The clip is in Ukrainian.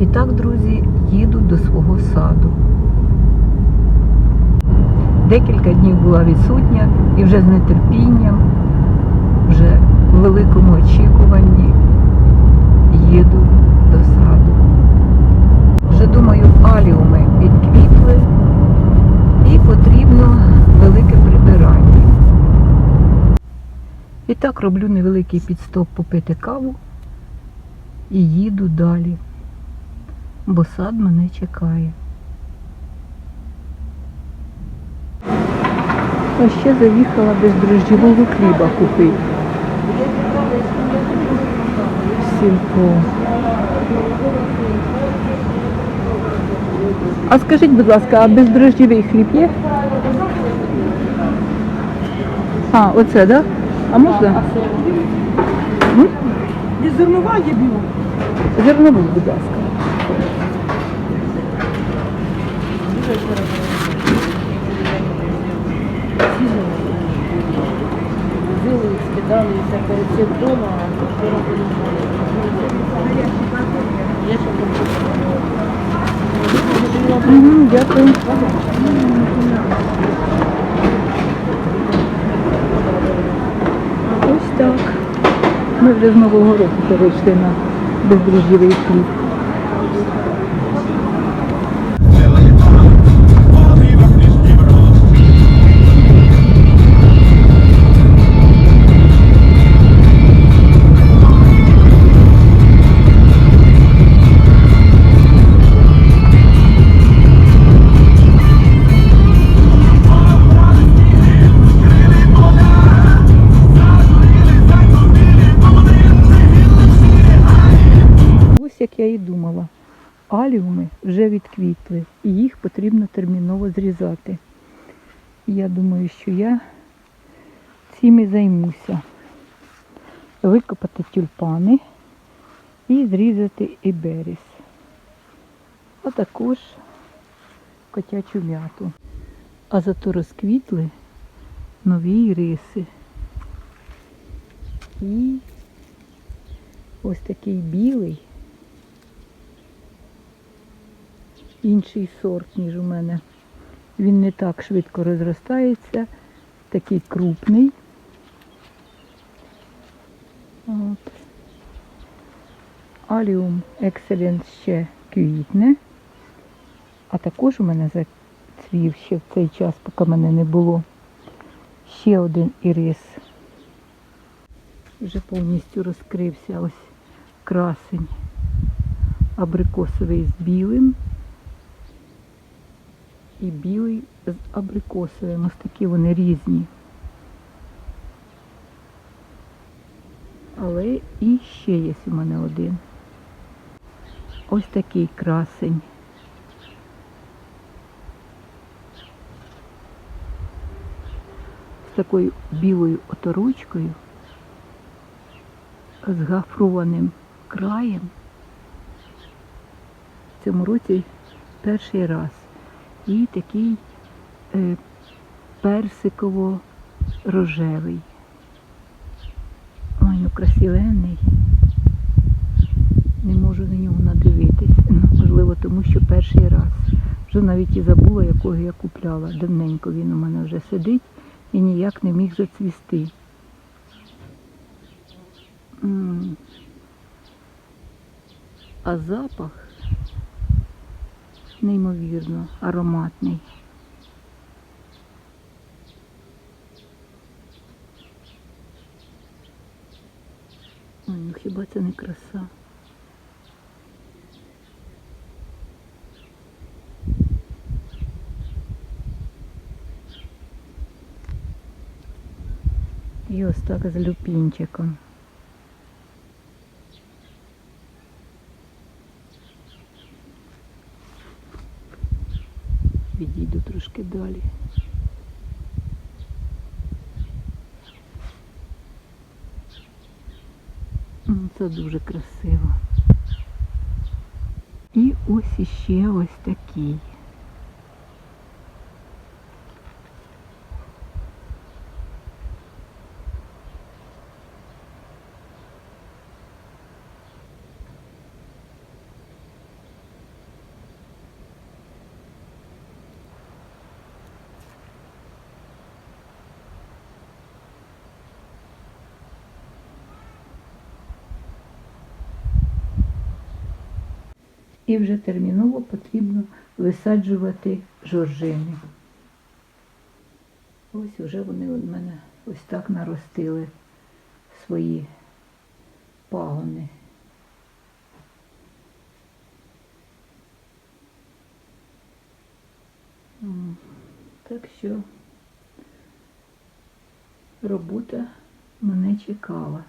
І так, друзі, їду до свого саду. Декілька днів була відсутня і вже з нетерпінням, вже в великому очікуванні їду до саду. Вже думаю, аліуми відквітли і потрібно велике прибирання. І так роблю невеликий підстоп попити каву і їду далі, бо сад мене чекає. А ще заїхала без бездрожджєвого хліба купити. в Сільпо. А скажіть, будь ласка, а бездрожджєвий хліб є? А, оце, так? Да? А можна? М? Зернова є біла. Зерновий, будь ласка. Взяли, скидалися перед цим вдома, а вчора Угу, дякую. Ось так. Ми вже з Нового року перейшли на бездрожжєвий хліб. Як я і думала. Аліуми вже відквітли і їх потрібно терміново зрізати. Я думаю, що я цим і займуся. Викопати тюльпани і зрізати іберіс. А також котячу м'яту. А зато розквітли нові іриси. І ось такий білий. Інший сорт, ніж у мене. Він не так швидко розростається, такий крупний. От. Аліум Excellence ще квітне. А також у мене зацвів ще в цей час, поки мене не було. Ще один ірис. Вже повністю розкрився ось красень абрикосовий з білим і білий з абрикосовим. Ось такі вони різні. Але і ще є у мене один. Ось такий красень. З такою білою оторочкою, з гафрованим краєм. В цьому році перший раз і такий е, персиково-рожевий. Ой, ну красивенний. Не можу на нього надивитись. Ну, можливо, тому що перший раз. Вже навіть і забула, якого я купляла. Давненько він у мене вже сидить і ніяк не міг зацвісти. А запах неймовірно ароматний. Ой, ну хіба це не краса? І так з люпінчиком. Відійду трошки далі. Це дуже красиво. І ось іще ось такий. І вже терміново потрібно висаджувати жоржини. Ось вже вони у мене ось так наростили свої пагони. Так що робота мене чекала.